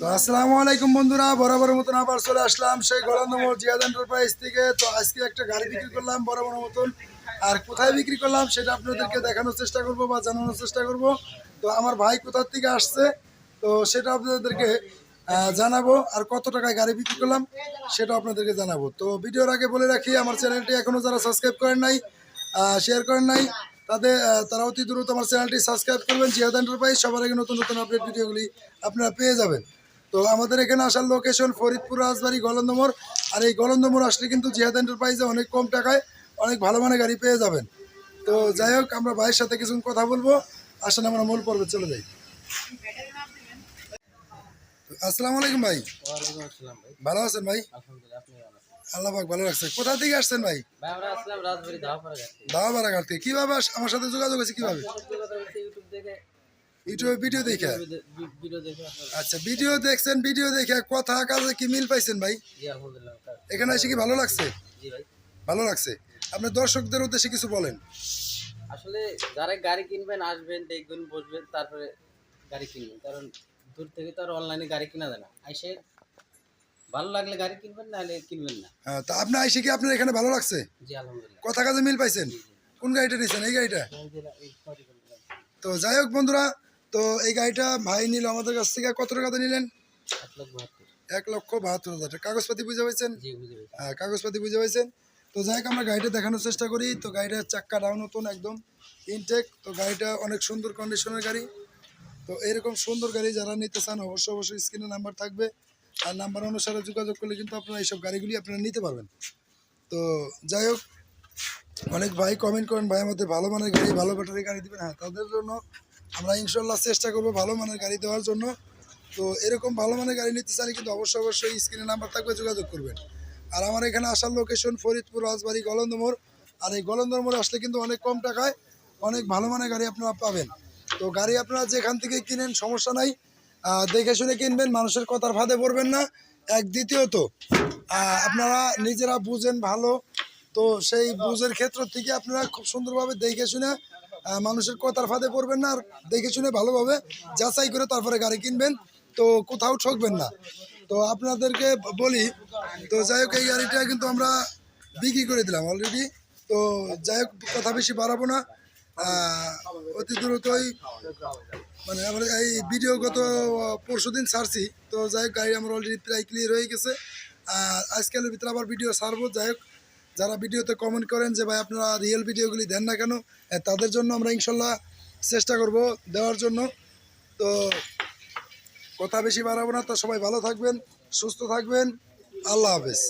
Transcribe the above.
তো আসসালামু আলাইকুম বন্ধুরা বরাবর মতন আবার চলে আসলাম সেই গলন্দমোড় জিয়াদ এন্টারপ্রাইজ থেকে। তো আজকে একটা গাড়ি বিক্রি করলাম বরাবর মতন। আর কোথায় বিক্রি করলাম সেটা আপনাদেরকে দেখানোর চেষ্টা করব বা জানানোর চেষ্টা করব। তো আমার ভাই কোথার থেকে আসছে, তো সেটা আপনাদেরকে জানাব। আর কত টাকায় গাড়ি বিক্রি করলাম সেটা আপনাদেরকে জানাব। তো ভিডিওর আগে বলে রাখি, আমার চ্যানেলটি এখনও যারা সাবস্ক্রাইব করেন নাই শেয়ার করেন নাই, তাদের তারা অতি দ্রুত আমার চ্যানেলটি সাবস্ক্রাইব করবেন। জিয়াদ এন্টারপ্রাইজ সবার আগে নতুন নতুন আপডেট ভিডিওগুলি আপনারা পেয়ে যাবেন। তো আমাদের এখানে আসার লোকেশন ফরিদপুর রাজবাড়ি গলন্দমোড়। আর এই গলন্দমোড় আসলে কিন্তু জিহাদ এন্টারপ্রাইজে অনেক কম টাকায় অনেক ভালো মানের গাড়ি পেয়ে যাবেন। তো যাই হোক আমরা ভাইয়ের সাথে কিছু কথা বলব। আসলে আমরা মূল পর্বে চলে যাই। আসসালামু আলাইকুম ভাই। ভালো আছেন ভাই? আলহামদুলিল্লাহ ভালো আছেন? আল্লাহ পাক ভালো রাখছে। কোথা থেকে আসছেন ভাই? আসলাম ঘাট থেকে। থেকে। কীভাবে আমার সাথে যোগাযোগ হয়েছে কীভাবে সত্যি কথা বলতে ইউটিউব দেখে ইউটিউবে ভিডিও দেখে? আচ্ছা ভিডিও দেখছেন ভিডিও দেখে কথা কাজে কি মিল পাইছেন ভাই? এখানে এসে কি ভালো লাগছে? ভালো লাগছে। আপনার দর্শকদের উদ্দেশ্যে কিছু বলেন। আসলে যারা গাড়ি কিনবেন আসবেন দেখবেন বসবেন তারপরে গাড়ি কিনবেন। কারণ দূর থেকে তো আর অনলাইনে গাড়ি কিনা যায় না। আইসে ভালো লাগলে গাড়ি কিনবেন নাহলে কিনবেন না। হ্যাঁ, তা আপনার আইসে কি আপনার এখানে ভালো লাগছে? জি আলহামদুলিল্লাহ। কথা কাজে মিল পাইছেন? কোন গাড়িটা নিয়েছেন এই গাড়িটা। তো যাই হোক বন্ধুরা তো এই গাড়িটা ভাই নিল আমাদের কাছ থেকে। কত টাকাতে নিলেন? এক লক্ষ বাহাত্তর হাজার। টাকা কাগজপাতি বুঝে পাইছেন? হ্যাঁ কাগজপাতি বুঝে পাইছেন? তো যাই হোক আমরা গাড়িটা দেখানোর চেষ্টা করি। তো গাড়িটার চাক্কাটাও নতুন একদম। ইনটেক তো গাড়িটা অনেক সুন্দর কন্ডিশনের গাড়ি। তো এরকম সুন্দর গাড়ি যারা নিতে চান অবশ্যই অবশ্যই স্ক্রিনে নাম্বার থাকবে। আর নাম্বার অনুসারে যোগাযোগ করলে কিন্তু আপনারা এইসব গাড়িগুলি আপনারা নিতে পারবেন। তো যাই হোক অনেক ভাই কমেন্ট করেন ভাই আমাদের ভালো মানের গাড়ি ভালো ব্যাটারি গাড়ি দিবেন। হ্যাঁ তাদের জন্য আমরা ইনশাল্লাহ চেষ্টা করব ভালো মানের গাড়ি দেওয়ার জন্য। তো এরকম ভালো মানের গাড়ি নিতে চাইলে কিন্তু অবশ্যই অবশ্যই স্ক্রিনে নাম্বার থাকবে, যোগাযোগ করবেন। আর আমার এখানে আসার লোকেশন ফরিদপুর, রাজবাড়ি, গলন্দমোড়। আর এই গলন্দর মোড় আসলে কিন্তু অনেক কম টাকায় অনেক ভালো মানের গাড়ি আপনারা পাবেন। তো গাড়ি আপনারা যেখান থেকে কিনেন, সমস্যা নাই। দেখে শুনে কিনবেন, মানুষের কথার ফাঁদে পড়বেন না। এক দ্বিতীয়ত আপনারা নিজেরা বুঝেন ভালো। তো সেই বুঝের ক্ষেত্র থেকে আপনারা খুব সুন্দরভাবে দেখে শুনে মানুষের কথার ফাঁদে পড়বেন না, আর দেখে শুনে ভালোভাবে যাচাই করে তারপরে গাড়ি কিনবেন, তো কোথাও ঠকবেন না। তো আপনাদেরকে বলি, তো যাই হোক, এই গাড়িটা কিন্তু আমরা বিক্রি করে দিলাম অলরেডি তো যাই হোক, কথা বেশি বাড়াবো না। অতি দ্রুতই মানে আমরা এই ভিডিও গত পরশু দিন ছাড়ছি, তো যাই হোক, গাড়ি আমার অলরেডি প্রায় ক্লিয়ার হয়ে গেছে। আর আজকালের ভিতরে আবার ভিডিও ছাড়বো, যাই হোক। যারা ভিডিওতে কমেন্ট করেন যে, ভাই, আপনারা রিয়েল ভিডিওগুলি দেন না কেন? তাদের জন্য আমরা ইনশাল্লাহ চেষ্টা করব দেওয়ার জন্য। তো কথা বেশি বাড়াবো না। তো সবাই ভালো থাকবেন, সুস্থ থাকবেন। আল্লাহ হাফেজ।